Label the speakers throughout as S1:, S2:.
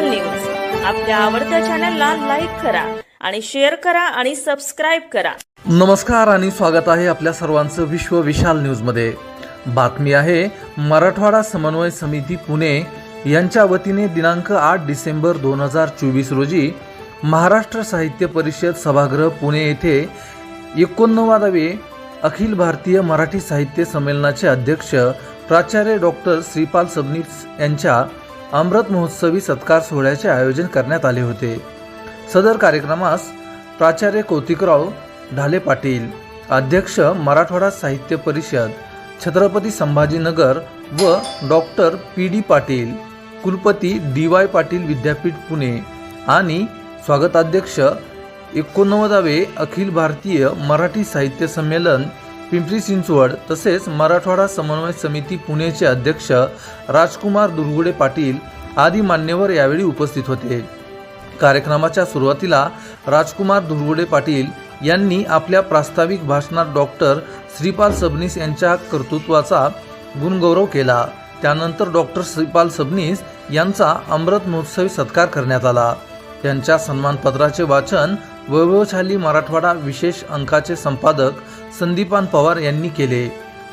S1: विशाल news. आपल्या आवडत्या चॅनलला लाईक करा आणि शेअर करा आणि सबस्क्राईब करा.
S2: नमस्कार आणि स्वागत आहे आपल्या सर्वांचं विश्व विशाल न्यूजमध्ये. बातमी आहे मराठवाडा समन्वय समिती पुणे यांच्या वतीने दिनांक आठ डिसेंबर दोन हजार चोवीस रोजी महाराष्ट्र साहित्य परिषद सभागृह पुणे येथे एकोणनव्वादावे अखिल भारतीय मराठी साहित्य संमेलनाचे अध्यक्ष प्राचार्य डॉक्टर श्रीपाल सबनीस यांच्या अमृत महोत्सवी सत्कार सोहळ्याचे आयोजन करण्यात आले होते. सदर कार्यक्रमास प्राचार्य कौतिकराव ढाले पाटील अध्यक्ष मराठवाडा साहित्य परिषद छत्रपती संभाजीनगर व डॉक्टर पी डी पाटील कुलपती डी वाय पाटील विद्यापीठ पुणे आणि स्वागताध्यक्ष एकोणनव्वदावे अखिल भारतीय मराठी साहित्य संमेलन पिंपरी चिंचवड तसेच मराठवाडा समन्वय समिती पुणेचे अध्यक्ष राजकुमार दुर्गुडे पाटील आदी मान्यवर यावेळी उपस्थित होते. कार्यक्रमाच्या सुरुवातीला राजकुमार दुर्गुडे पाटील यांनी आपल्या प्रास्ताविक भाषणात डॉक्टर श्रीपाल सबनीस यांच्या कर्तृत्वाचा गुणगौरव केला. त्यानंतर डॉक्टर श्रीपाल सबनीस यांचा अमृत महोत्सवी सत्कार करण्यात आला. त्यांच्या सन्मानपत्राचे वाचन वैभवशाली मराठवाडा विशेष अंकाचे संपादक संदीपान पवार यांनी केले.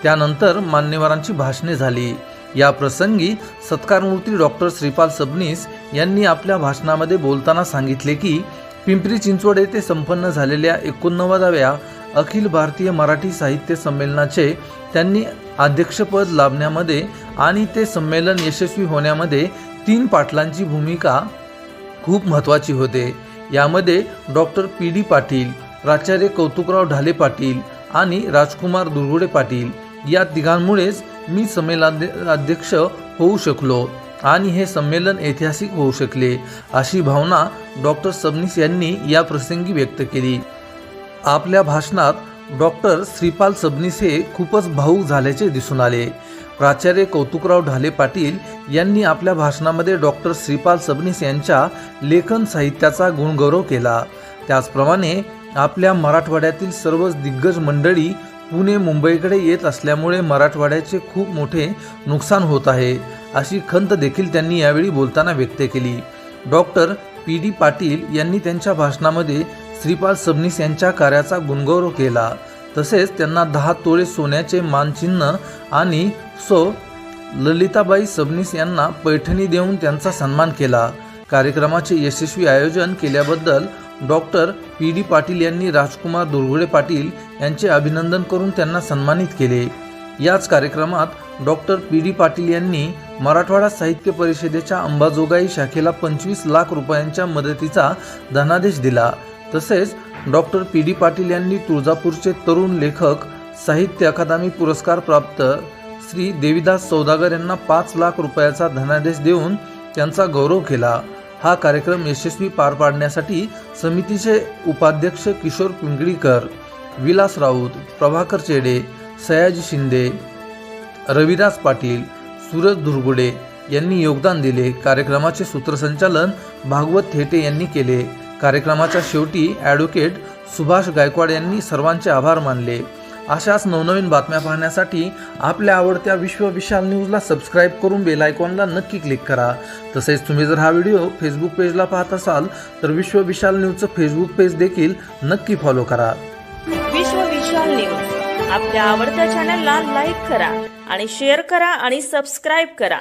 S2: त्यानंतर मान्यवरांची भाषणे झाली. या प्रसंगी सत्कारमूर्ती डॉक्टर श्रीपाल सबनीस यांनी आपल्या भाषणामध्ये बोलताना सांगितले की पिंपरी चिंचवड येथे संपन्न झालेल्या एकोणनव्वदाव्या अखिल भारतीय मराठी साहित्य संमेलनाचे त्यांनी अध्यक्षपद लाभण्यामध्ये आणि ते संमेलन यशस्वी होण्यामध्ये तीन पाटलांची भूमिका खूप महत्त्वाची होते. यामध्ये डॉक्टर पी डी पाटील प्राचार्य कौतुकराव ढाले पाटील आणि राजकुमार दुर्गुडे पाटील. या तिघांमुळेच मी संमेलनाध्यक्ष होऊ शकलो आणि हे संमेलन ऐतिहासिक होऊ शकले अशी भावना डॉक्टर सबनीस यांनी या प्रसंगी व्यक्त केली. आपल्या भाषणात डॉक्टर श्रीपाल सबनीस हे खूपच भाऊक झाल्याचे दिसून आले. प्राचार्य कौतुकराव ढाले पाटील यांनी आपल्या भाषणामध्ये डॉक्टर श्रीपाल सबनीस यांच्या लेखन साहित्याचा गुणगौरव केला. त्याचप्रमाणे आपल्या मराठवाड्यातील सर्वच दिग्गज मंडळी पुणे मुंबईकडे येत असल्यामुळे मराठवाड्याचे खूप मोठे नुकसान होत आहे अशी खंत देखील त्यांनी यावेळी बोलताना व्यक्त केली. Doctor P. डी. पाटील यांनी त्यांच्या भाषणामध्ये श्रीपाल सबनीस यांच्या कार्याचा गुणगौरव केला. तसेच त्यांना दहा तोळे सोन्याचे मानचिन्ह आणि सो ललिताबाई सबनीस यांना पैठणी देऊन त्यांचा सन्मान केला. कार्यक्रमाचे यशस्वी आयोजन केल्याबद्दल डॉक्टर पी डी पाटील यांनी राजकुमार दुर्गुळे पाटील यांचे अभिनंदन करून त्यांना सन्मानित केले. याच कार्यक्रमात डॉक्टर पी डी पाटील यांनी मराठवाडा साहित्य परिषदेच्या अंबाजोगाई शाखेला पंचवीस लाख रुपयांच्या मदतीचा धनादेश दिला. तसेच डॉक्टर पी. डी. पाटील यांनी तुळजापूरचे तरुण लेखक साहित्य अकादमी पुरस्कार प्राप्त श्री देविदास सौदागर यांना पाच लाख रुपयाचा धनादेश देऊन त्यांचा गौरव केला. हा कार्यक्रम यशस्वी पार पाडण्यासाठी समितीचे उपाध्यक्ष किशोर पिंगळीकर विलास राऊत प्रभाकर चेडे सयाजी शिंदे रविदास पाटील सूरज दुर्गुडे यांनी योगदान दिले. कार्यक्रमाचे सूत्रसंचालन भागवत थेटे यांनी केले. कार्यक्रमाच्या शेवटी ॲडव्होकेट सुभाष गायकवाड यांनी सर्वांचे आभार मानले. अशाच नवनवीन बातम्या पाहण्यासाठी आपल्या आवडत्या विश्व विशाल न्यूजला सबस्क्राईब करून बेल आयकॉनला नक्की क्लिक करा. तसेच तुम्ही जर हा व्हिडिओ फेसबुक पेजला पाहत असाल तर विश्व विशाल न्यूजचं फेसबुक पेज देखील नक्की फॉलो करा.
S1: विश्व विशाल न्यूज. आपल्या आवडत्या चॅनलला लाईक करा आणि शेअर करा आणि सबस्क्राईब करा.